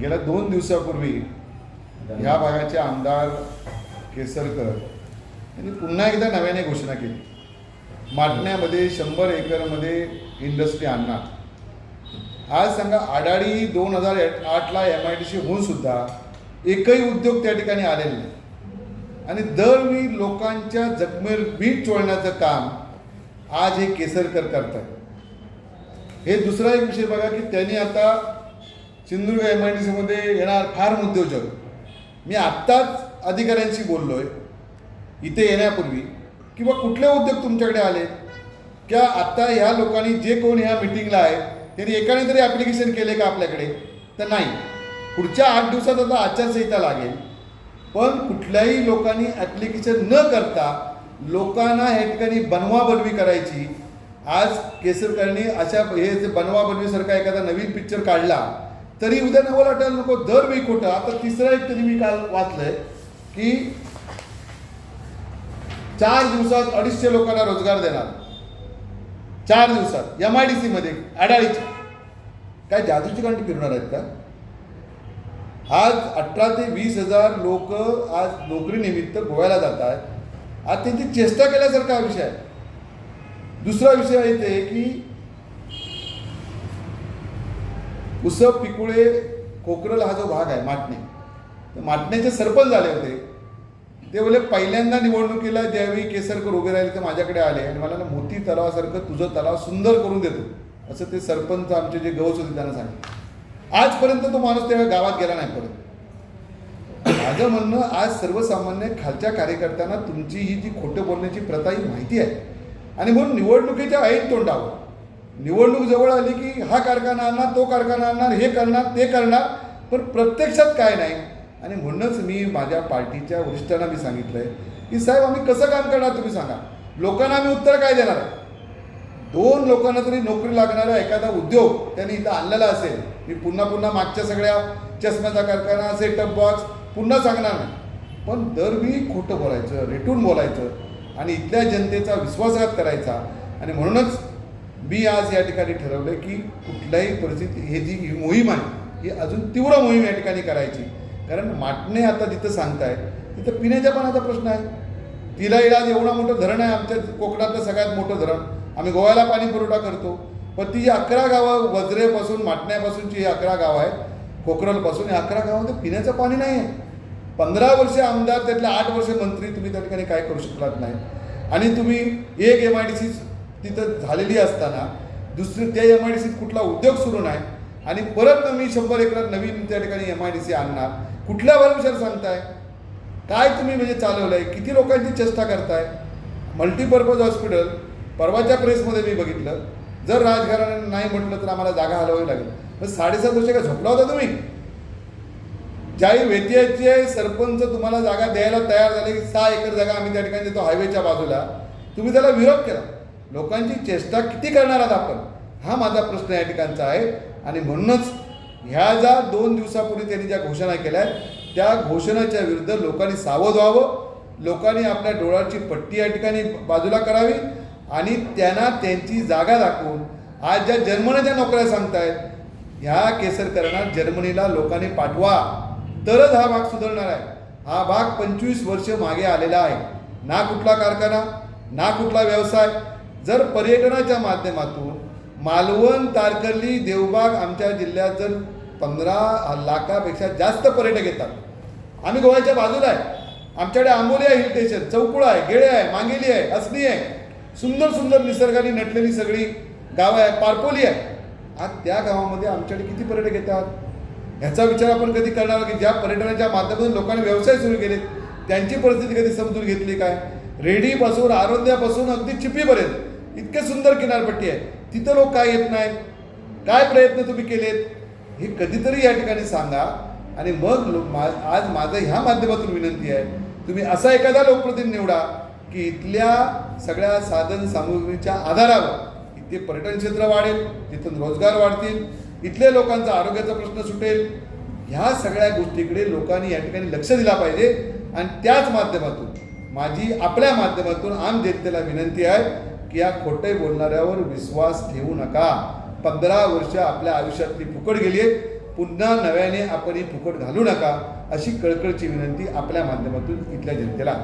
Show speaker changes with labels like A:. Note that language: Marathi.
A: गेल्या दोन दिवसापूर्वी ह्या भागाचे आमदार केसरकर यांनी पुन्हा एकदा नव्याने घोषणा केली. माटण्यामध्ये शंभर एकरमध्ये इंडस्ट्री आणणार. आज सांगा आडाडी दोन हजार आठला एम आय डी सी होऊन सुद्धा एकही उद्योग त्या ठिकाणी आलेला नाही. आणि दरवेळी लोकांच्या जखमेर बीट चोळण्याचं काम आज हे केसरकर करतात हे दुसरा एक विषय बघा की त्यांनी आता सिंधुदुर्ग एम आय डी सीमध्ये येणार फार उद्योजक. मी आत्ताच अधिकाऱ्यांशी बोललो आहे इथे येण्यापूर्वी किंवा कुठले उद्योग तुमच्याकडे आले? किंवा आत्ता ह्या लोकांनी जे कोण ह्या मिटिंगला आहे त्यांनी एकाने तरी ॲप्लिकेशन केले का आपल्याकडे? तर नाही. पुढच्या आठ दिवसात आता आचारसंहिता लागेल. पण कुठल्याही लोकांनी ॲप्लिकेशन न करता लोकांना या ठिकाणी बनवाबनवी करायची. आज केसरकरांनी अशा हे जे बनवाबनवीसारखा एखादा नवीन पिक्चर काढला तरी उद्या नवल वाटायला नको दरवेळी खोटं. आता तिसरा एक तरी मी काल वाचलंय की चार दिवसात अडीचशे लोकांना रोजगार देणार. चार दिवसात. एम आय डी सीमध्ये आडाळीच्या काय जादूची कांटी फिरणार आहेत का? आज अठरा ते वीस हजार लोक आज नोकरीनिमित्त गोव्याला जात आहेत. आज त्यांची चेष्टा केल्यासारखा विषय आहे. दुसरा विषय येते की कुसब पिकुळे कोकरल हा जो भाग आहे माटणे. तर माटण्याचे सरपंच झाले होते. ते बोले पहिल्यांदा निवडणुकीला ज्यावेळी केसरकर उभे राहिले ते माझ्याकडे आले. आणि मला ना मोती तलावासारखं तुझं तलाव सुंदर करून देतो. असं ते सरपंच आमचे जे गवस होते त्यांना सांगितलं. आजपर्यंत तो माणूस त्यावेळी गावात गेला नाही परत. माझं म्हणणं आज सर्वसामान्य खालच्या कार्यकर्त्यांना तुमची ही जी खोटं बोलण्याची प्रथा ही माहिती आहे. आणि म्हणून निवडणुकीच्या ऐन तोंडावर निवडणूक जवळ आली की हा कारखाना आणणार तो कारखाना आणणार हे करणार ते करणार पण प्रत्यक्षात काय नाही. आणि म्हणूनच मी माझ्या पार्टीच्या वरिष्ठांना मी सांगितलं आहे की साहेब आम्ही कसं काम करणार तुम्ही सांगा. लोकांना आम्ही उत्तर काय देणार आहे? दोन लोकांना तरी नोकरी लागणारा एखादा उद्योग त्यांनी इथं आणलेला असेल मी पुन्हा पुन्हा मागच्या सगळ्या चष्म्याचा कारखाना सेटअप बॉक्स पुन्हा सांगणार नाही. पण दरवेळी खोटं बोलायचं रेटून बोलायचं आणि इथल्या जनतेचा विश्वासघात करायचा. आणि म्हणूनच मी आज या ठिकाणी ठरवलं की कुठल्याही परिस्थिती हे जी ही मोहीम आहे ही अजून तीव्र मोहीम या ठिकाणी करायची. कारण माटणे आता जिथं सांगताय तिथं पिण्याच्या पाण्याचा प्रश्न आहे. तिला इलाज एवढा मोठं धरण आहे आमच्या कोकणातलं सगळ्यात मोठं धरण. आम्ही गोव्याला पाणी पुरवठा करतो. पण ती जी अकरा गावं वज्रेपासून माटण्यापासूनची ही अकरा गावं आहेत कोकरलपासून या अकरा गावामध्ये पिण्याचं पाणी नाही आहे. पंधरा वर्ष आमदार त्यातल्या आठ वर्ष मंत्री तुम्ही त्या ठिकाणी काय करू शकलात नाही. आणि तुम्ही एक एम आय डी सी तिथं झालेली असताना दुसरी त्या एम आय डी सीत कुठला उद्योग सुरू नाही आणि परत मी शंभर एकरात नवीन त्या ठिकाणी एम आय डी सी आणणार. कुठल्या भरविषयावर सांगताय? काय तुम्ही म्हणजे चालवलं आहे किती लोकांची चेष्टा करताय? मल्टीपर्पज हॉस्पिटल परवाच्या प्रेसमध्ये मी बघितलं. जर राजघराण्याने नाही म्हटलं तर आम्हाला जागा हलवावी लागेल. मग साडेसात वर्ष का झोपला होता तुम्ही? ज्याही वेतियाचे सरपंच तुम्हाला जागा द्यायला तयार झाले की सहा एकर जागा आम्ही त्या ठिकाणी देतो हायवेच्या बाजूला तुम्ही त्याला विरोध केला. लोकांची चेष्टा किती करणार आहात आपण? हा माझा प्रश्न या ठिकाणचा आहे. आणि म्हणूनच ह्या ज्या दोन दिवसापूर्वी त्यांनी ज्या घोषणा केल्या आहेत त्या घोषणाच्या विरुद्ध लोकांनी सावध व्हावं. लोकांनी आपल्या डोळ्याची पट्टी या ठिकाणी बाजूला करावी. आणि त्यांना त्यांची जागा दाखवून आज ज्या जर्मनीच्या नोकऱ्या सांगतायत ह्या केसरकरांना जर्मनीला लोकांनी पाठवा. तरच हा भाग सुधारणार आहे. हा भाग पंचवीस वर्ष मागे आलेला आहे. ना कुठला कारखाना ना कुठला व्यवसाय जर पर्यटनाच्या माध्यमातून मालवण तारकर्ली देवबाग आमच्या जिल्ह्यात जर पंधरा लाखापेक्षा जास्त पर्यटक येतात. आम्ही गोव्याच्या बाजूला आहे. आमच्याकडे आंबोली आहे हिल स्टेशन चौकुळा आहे गेळे आहे मांगेली आहे असणी आहे. सुंदर सुंदर निसर्गाने नटलेली सगळी गावं आहे पारपोली आहे. आज त्या गावामध्ये आमच्याकडे किती पर्यटक येतात? ह्याचा विचार आपण कधी करणार की ज्या पर्यटनाच्या माध्यमातून लोकांनी व्यवसाय सुरू केले त्यांची परिस्थिती कधी समजून घेतली काय? रेडीपासून आरोग्यापासून अगदी चिपीपर्यंत. इतके सुंदर किनारपट्टी आहे. तिथं लोक काय येत नाहीत? काय प्रयत्न तुम्ही केलेत? हे कधीतरी या ठिकाणी सांगा. आणि मग लोक मा आज माझं ह्या माध्यमातून विनंती आहे तुम्ही असा एखादा लोकप्रतिनिधी निवडा की इथल्या सगळ्या साधन सामुग्रीच्या आधारावर इथे पर्यटन क्षेत्र वाढेल तिथून रोजगार वाढतील इथल्या लोकांचा आरोग्याचा प्रश्न सुटेल. ह्या सगळ्या गोष्टीकडे लोकांनी या ठिकाणी लक्ष दिला पाहिजे. आणि त्याच माध्यमातून माझी आपल्या माध्यमातून आम जनतेला विनंती आहे की या खोटे बोलणाऱ्यावर विश्वास ठेवू नका. पंधरा वर्ष आपल्या आयुष्यातली फुकट गेली आहे. पुन्हा नव्याने आपण ही फुकट घालू नका अशी कळकळची विनंती आपल्या माध्यमातून इथल्या जनतेला.